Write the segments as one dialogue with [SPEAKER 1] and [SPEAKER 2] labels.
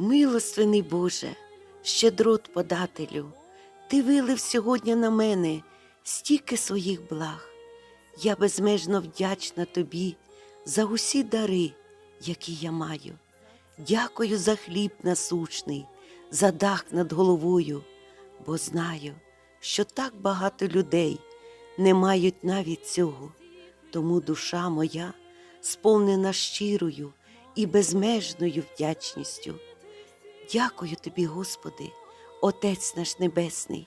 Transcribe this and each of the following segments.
[SPEAKER 1] Милостивний Боже, щедрот подателю, Ти вилив сьогодні на мене стільки своїх благ. Я безмежно вдячна Тобі за усі дари, які я маю. Дякую за хліб насущний, за дах над головою, бо знаю, що так багато людей не мають навіть цього. Тому душа моя сповнена щирою і безмежною вдячністю. Дякую тобі, Господи, Отець наш Небесний,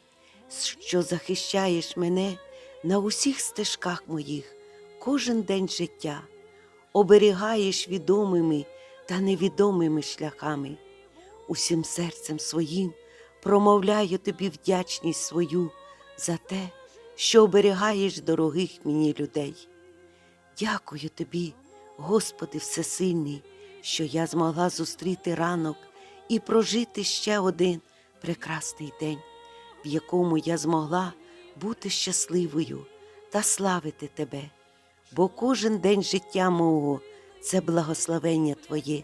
[SPEAKER 1] що захищаєш мене на усіх стежках моїх кожен день життя, оберігаєш відомими та невідомими шляхами. Усім серцем своїм промовляю тобі вдячність свою за те, що оберігаєш дорогих мені людей. Дякую тобі, Господи Всесильний, що я змогла зустріти ранок і прожити ще один прекрасний день, в якому я змогла бути щасливою та славити Тебе, бо кожен день життя мого це благословення Твоє.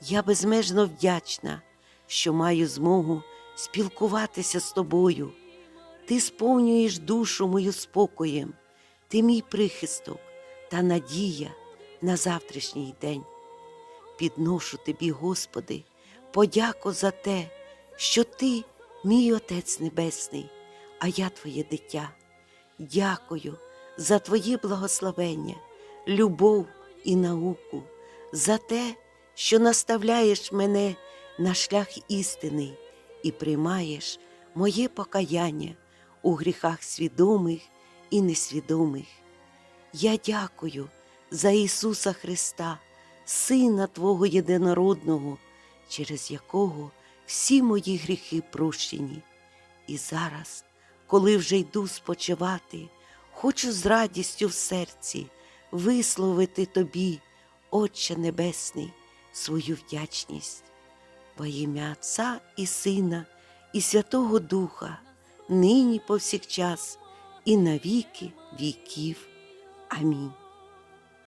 [SPEAKER 1] Я безмежно вдячна, що маю змогу спілкуватися з тобою. Ти сповнюєш душу мою спокоєм, ти мій прихисток та надія на завтрашній день. Підношу тобі, Господи, подяку за те, що Ти мій Отець Небесний, а я Твоє дитя. Дякую за Твої благословення, любов і науку, за те, що наставляєш мене на шлях істини і приймаєш моє покаяння у гріхах свідомих і несвідомих. Я дякую за Ісуса Христа, Сина Твого єдинородного, через якого всі мої гріхи прощені. І зараз, коли вже йду спочивати, хочу з радістю в серці висловити Тобі, Отче Небесний, свою вдячність. Во ім'я Отця і Сина, і Святого Духа, нині повсякчас, і на віки віків. Амінь.